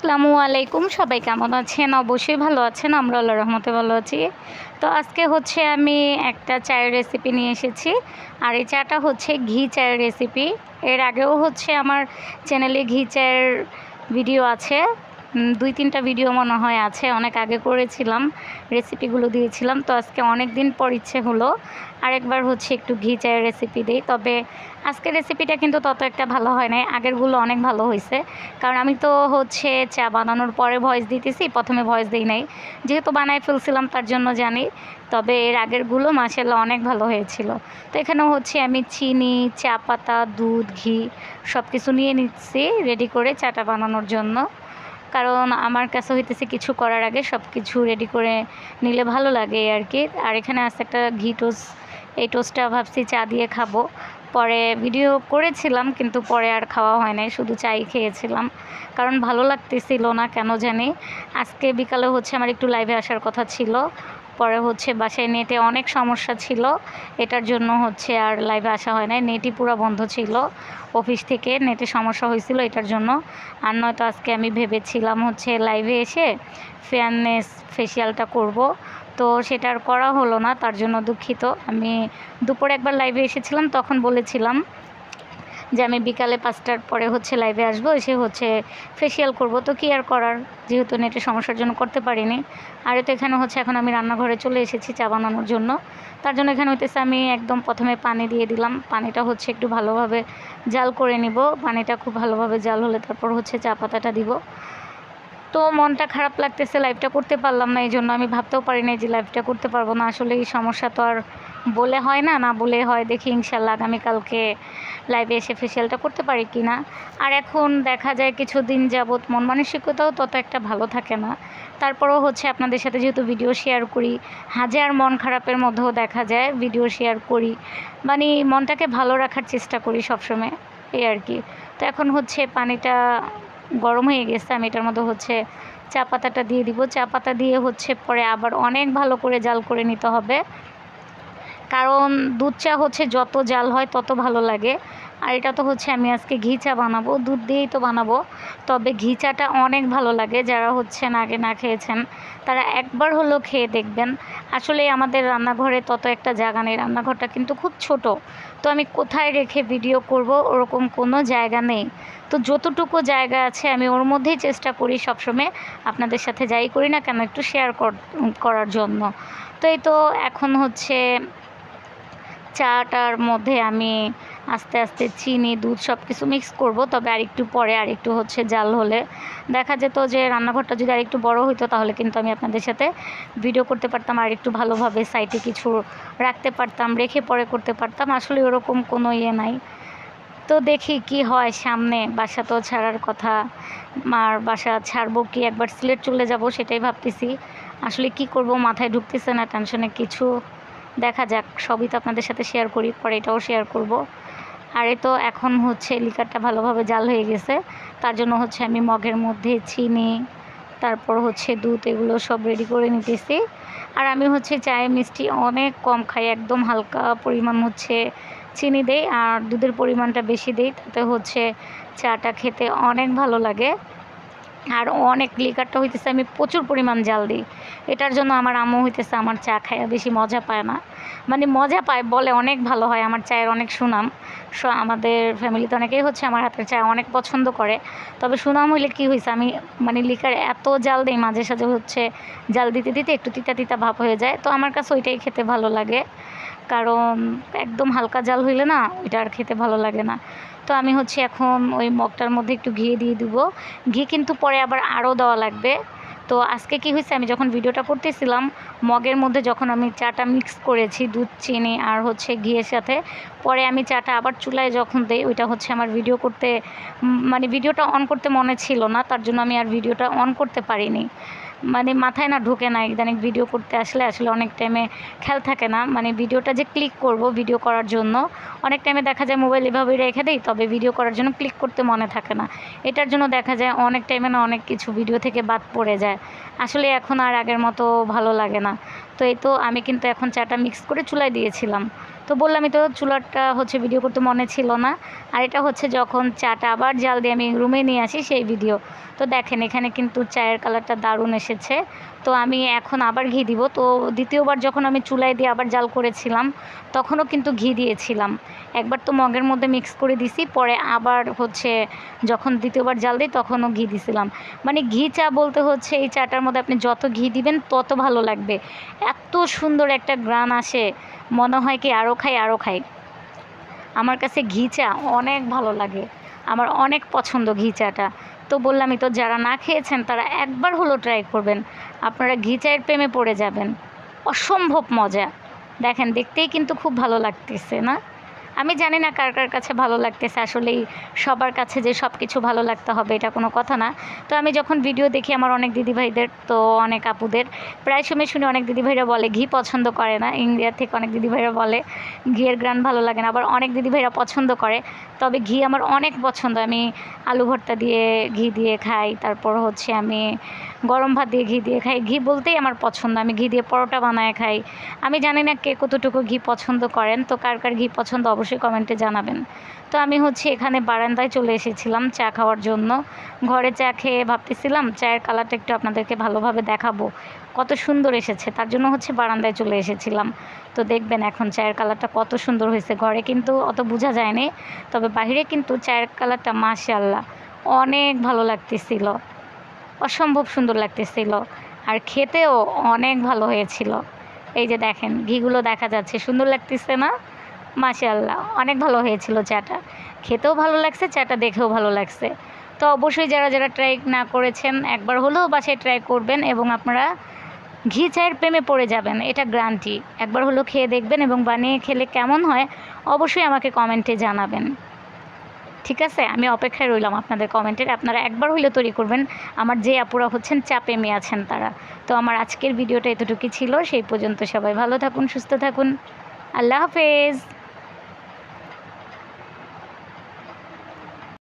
আসসালামু আলাইকুম। সবাই কেমন আছেন? অবশ্যই ভালো আছেন। আমরা আল্লাহ রহমতে ভালো আছি। তো আজকে হচ্ছে আমি একটা চায়ের রেসিপি নিয়ে এসেছি। আর এই চাটা হচ্ছে ঘি চায়ের রেসিপি এর আগেও হচ্ছে আমার চ্যানেলে ঘি চায়ের ভিডিও আছে। দুই তিনটা ভিডিও মনে হয় আছে, অনেক আগে করেছিলাম রেসিপিগুলো দিয়েছিলাম, তো আজকে অনেক দিন পর ইচ্ছে হলো। আরেকবার হচ্ছে একটু ঘি চায়ের রেসিপি দিই, তবে আজকের রেসিপিটা কিন্তু তত একটা ভালো হয় নাই, আগেরগুলো অনেক ভালো হয়েছে। কারণ আমি তো হচ্ছে চা বানানোর পরে ভয়েস দিতেছি, প্রথমে ভয়েস দিই নাই। যেহেতু বানায় ফেলছিলাম, তার জন্য জানি, তবে এর আগেরগুলো মাসাল্লাহ অনেক ভালো হয়েছিল। তো এখানেও হচ্ছে আমি চিনি, চা পাতা, দুধ, ঘি সব কিছু নিয়ে নিচ্ছি রেডি করে চাটা বানানোর জন্য। কারণ আমার কাছে হইতেছে কিছু করার আগে সব কিছু রেডি করে নিলে ভালো লাগে আর কি আর এখানে আছে একটা ঘি টোস্ট এই টোস্টটা ভাবছি চা দিয়ে খাব। পরে ভিডিও করেছিলাম কিন্তু পরে আর খাওয়া হয় নাই, শুধু চাই খেয়েছিলাম। কারণ ভালো লাগতেছিল না কেন জানি। আজকে বিকালে হচ্ছে আমার একটু লাইভে আসার কথা ছিল। পরে হচ্ছে বাসায় নেটে অনেক সমস্যা ছিল। এটার জন্য হচ্ছে আর লাইভে আসা হয় নাই। নেটই পুরো বন্ধ ছিল। অফিস থেকে নেটে সমস্যা হয়েছিল এটার জন্য। আর নয়তো আজকে আমি ভেবেছিলাম হচ্ছে লাইভে এসে ফেয়ারনেস ফেসিয়ালটা করব। তো সেটা আর করা হলো না, তার জন্য দুঃখিত। আমি দুপুরে একবার লাইভে এসেছিলাম, তখন বলেছিলাম যে আমি বিকালে পাঁচটার পরে হচ্ছে লাইভে আসব, এসে হচ্ছে ফেসিয়াল করব। তো কি আর করার? যেহেতু নেটের সমস্যার জন্য করতে পারিনি। আর তো এখানে হচ্ছে এখন আমি রান্নাঘরে চলে এসেছি চা বানানোর জন্য। তার জন্য এখানে হইতেছে আমি একদম প্রথমে পানি দিয়ে দিলাম। পানিটা হচ্ছে একটু ভালোভাবে জাল করে নিব। পানিটা খুব ভালোভাবে জাল হলে তারপর হচ্ছে চা পাতাটা দিব। তো মনটা খারাপ লাগতেছে লাইভটা করতে পারলাম না এই জন্য আমি ভাবতেও পারি না যে লাইভটা করতে পারব না। আসলে এই সমস্যা তো আর বলে হয় না না বলে হয়, দেখি ইনশাল্লাহ আগামীকালকে লাইভে এসে ফেসিয়ালটা করতে পারি কি না। আর এখন দেখা যায় কিছু দিন যাবৎ মন মানসিকতাও তত একটা ভালো থাকে না। তারপরেও হচ্ছে আপনাদের সাথে যেহেতু ভিডিও শেয়ার করি, হাজার মন খারাপের মধ্যেও দেখা যায় ভিডিও শেয়ার করি। মানে মনটাকে ভালো রাখার চেষ্টা করি সবসময়, এই আর কি। তো এখন হচ্ছে পানিটা গরম হয়ে গেছে, আমি এটার মধ্যে হচ্ছে চা পাতাটা দিয়ে দিব। চা পাতা দিয়ে হচ্ছে পরে আবার অনেক ভালো করে জাল করে নিতে হবে। কারণ দুধ চা হচ্ছে যত জাল হয় তত ভালো লাগে। আর এটা তো হচ্ছে আমি আজকে ঘি চা বানাবো, দুধ দিয়েই তো বানাবো। তবে ঘি চাটা অনেক ভালো লাগে, যারা হচ্ছেন আগে না খেয়েছেন, তারা একবার হলেও খেয়ে দেখবেন। আসলে আমাদের রান্নাঘরে তত একটা জায়গা নেই, রান্নাঘরটা কিন্তু খুব ছোট। তো আমি কোথায় রেখে ভিডিও করব ওরকম কোনো জায়গা নেই। তো যতটুকু জায়গা আছে আমি ওর মধ্যেই চেষ্টা করি সবসময় আপনাদের সাথে যাই করি না কেন একটু শেয়ার করার জন্য। তো এই তো এখন হচ্ছে চাটার মধ্যে আমি আস্তে আস্তে চিনি, দুধ সব কিছু মিক্স করব, তবে আরেকটু পরে আরেকটু হচ্ছে জাল হলে। দেখা যেত যে রান্নাঘরটা যদি আরেকটু বড় হইতো, তাহলে কিন্তু আমি আপনাদের সাথে ভিডিও করতে পারতাম আর একটু ভালোভাবে সাইটে কিছু রাখতে পারতাম, রেখে পরে করতে পারতাম। আসলে ওরকম কোনো ইয়ে নাই। তো দেখি কি হয় সামনে। বাসা তো ছাড়ার কথা। আর বাসা ছাড়বো কি? একবার সিলেট চলে যাব সেটাই ভাবতেছি। আসলে কি করব? মাথায় ঢুকতেছে না টেনশনে কিছু দেখা যাক, সবই তো আপনাদের সাথে শেয়ার করি, পরে এটাও শেয়ার করব। আর এ তো এখন হচ্ছে লিকারটা ভালোভাবে জাল হয়ে গেছে। তার জন্য হচ্ছে আমি মগের মধ্যে চিনি, তারপর হচ্ছে দুধ, এগুলো সব রেডি করে নিতেছি। আর আমি হচ্ছে চায়ে মিষ্টি অনেক কম খাই, একদম হালকা পরিমাণ হচ্ছে চিনি দেই, আর দুধের পরিমাণটা বেশি দেই, তাতে হচ্ছে চাটা খেতে অনেক ভালো লাগে। আর অনেক লিকারটা হইতেছে, আমি প্রচুর পরিমাণ জাল দিই। এটার জন্য আমার আম্মু হইতেছে আমার চা খায় বেশি মজা পায় না। মানে মজা পায় বলে অনেক ভালো হয়, আমার চায়ের অনেক সুনাম। আমাদের ফ্যামিলিতে অনেকেই হচ্ছে আমার হাতের চা অনেক পছন্দ করে। তবে সুনাম হইলে কী হয়েছে আমি মানে লিকার এত জাল দিই, মাঝে সাঝে হচ্ছে জাল দিতে দিতে একটু তিতা তিতা ভাব হয়ে যায়। তো আমার কাছে ওইটাই খেতে ভালো লাগে। কারণ একদম হালকা জাল হইলে না, ওইটা আর খেতে ভালো লাগে না। তো আমি হচ্ছে এখন ওই মগটার মধ্যে একটু ঘি দিয়ে দিব। ঘি কিন্তু পরে আবার আরও দেওয়া লাগবে। তো আজকে কি হয়েছে? আমি যখন ভিডিওটা করতেছিলাম, মগের মধ্যে যখন আমি চাটা মিক্স করেছি, দুধ, চিনি আর হচ্ছে ঘিয়ের সাথে, পরে আমি চাটা আবার চুলায় যখন দেই, ওইটা হচ্ছে আমার ভিডিও করতে মানে ভিডিওটা অন করতে মনে ছিল না, তার জন্য আমি আর ভিডিওটা অন করতে পারিনি। মানে মাথায় না ঢোকে না, ইদানিং ভিডিও করতে আসলে আসলে অনেক টাইমে খেয়াল থাকে না। মানে ভিডিওটা যে ক্লিক করব ভিডিও করার জন্য, অনেক টাইমে দেখা যায় মোবাইল এভাবে রেখে দিই, তবে ভিডিও করার জন্য ক্লিক করতে মনে থাকে না। এটার জন্য দেখা যায় অনেক টাইমে না অনেক কিছু ভিডিও থেকে বাদ পড়ে যায়। আসলে এখন আর আগের মতো ভালো লাগে না। তো এই তো আমি কিন্তু এখন চাটা মিক্স করে চুলায় দিয়েছিলাম। তো বললাম তো, চুলাটা হচ্ছে ভিডিও করতে মনে ছিল না। আর এটা হচ্ছে যখন চাটা আবার জাল দিয়ে আমি রুমে নিয়ে আসি সেই ভিডিও তো দেখেন এখানে কিন্তু চায়ের কালারটা দারুণ এসেছে। তো আমি এখন আবার ঘি দিব। তো দ্বিতীয়বার যখন আমি চুলায় দিয়ে আবার জাল করেছিলাম, তখনও কিন্তু ঘি দিয়েছিলাম। একবার তো মগের মধ্যে মিক্স করে দিছি, পরে আবার হচ্ছে যখন দ্বিতীয়বার জাল দিই, তখনও ঘি দিছিলাম। মানে ঘি চা বলতে হচ্ছে, এই চাটার মধ্যে আপনি যত ঘি দিবেন, তত ভালো লাগবে। এত সুন্দর একটা গ্রান আসে, মনে হয় কি আরও খাই আরও খাই। আমার কাছে ঘি চা অনেক ভালো লাগে। আমার অনেক পছন্দ ঘি চাটা। তো বললামই তো, যারা না খেয়েছেন, তারা একবার হলো ট্রাই করবেন। আপনারা ঘি চায়ের প্রেমে পড়ে যাবেন। অসম্ভব মজা। দেখেন, দেখতেই কিন্তু খুব ভালো লাগতেছে, না? আমি জানি না কার কার কাছে ভালো লাগতেছে, আসলেই সবার কাছে যে সব কিছু ভালো লাগতে হবে এটা কোনো কথা না। তো আমি যখন ভিডিও দেখি আমার অনেক দিদিভাইদের, তো অনেক আপুদের, প্রায় সময় শুনি অনেক দিদিভাইরা বলে, ঘি পছন্দ করে না। ইন্ডিয়া থেকে অনেক দিদিভাইরা বলে, ঘিয়ের গ্রান ভালো লাগে না। আবার অনেক দিদিভাইরা পছন্দ করে, তবে ঘি আমার অনেক পছন্দ। আমি আলু ভর্তা দিয়ে, ঘি দিয়ে খাই, তারপর হচ্ছে আমি গরম ভাত দিয়ে ঘি দিয়ে খাই। ঘি বলতেই আমার পছন্দ। আমি ঘি দিয়ে পরোটা বানায় খাই। আমি জানি না কে কতটুকু ঘি পছন্দ করেন, তো কার কার ঘি পছন্দ অবশ্যই কমেন্টে জানাবেন। তো আমি হচ্ছে এখানে বারান্দায় চলে এসেছিলাম চা খাওয়ার জন্য। ঘরে চা খেয়ে ভাবতেছিলাম, চায়ের কালারটা একটু আপনাদেরকে ভালোভাবে দেখাবো। কত সুন্দর এসেছে, তার জন্য হচ্ছে বারান্দায় চলে এসেছিলাম। তো দেখবেন এখন চায়ের কালারটা কত সুন্দর হয়েছে। ঘরে কিন্তু অত বোঝা যায়নি, তবে বাইরে কিন্তু চায়ের কালারটা মাশাল্লাহ অনেক ভালো লাগতেছিল। অসম্ভব সুন্দর লাগতেছিল। আর খেতেও অনেক ভালো হয়েছিল। এই যে দেখেন, ঘিগুলো দেখা যাচ্ছে, সুন্দর লাগতেছে না? মাশাল্লাহ অনেক ভালো হয়েছিল চাটা। খেতেও ভালো লাগছে, চাটা দেখেও ভালো লাগছে। তো অবশ্যই যারা যারা ট্রাই না করেছেন, একবার হলেও বাসায় ট্রাই করবেন এবং আপনারা ঘি চায়ের প্রেমে পড়ে যাবেন, এটা গ্রান্টি একবার হলেও খেয়ে দেখবেন এবং বানিয়ে খেলে কেমন হয়, অবশ্যই আমাকে কমেন্টে জানাবেন। ঠিক আছে? আমি অপেক্ষায় রইলাম আপনাদের কমেন্টের। আপনারা একবার হইলে তৈরি করবেন। আমার যে আপুরা হচ্ছেন, চাপে মেয়ে আছেন তারা। তো আমার আজকের ভিডিওটা এতটুকুই ছিল। সেই পর্যন্ত সবাই ভালো থাকুন, সুস্থ থাকুন। আল্লাহ হাফেজ।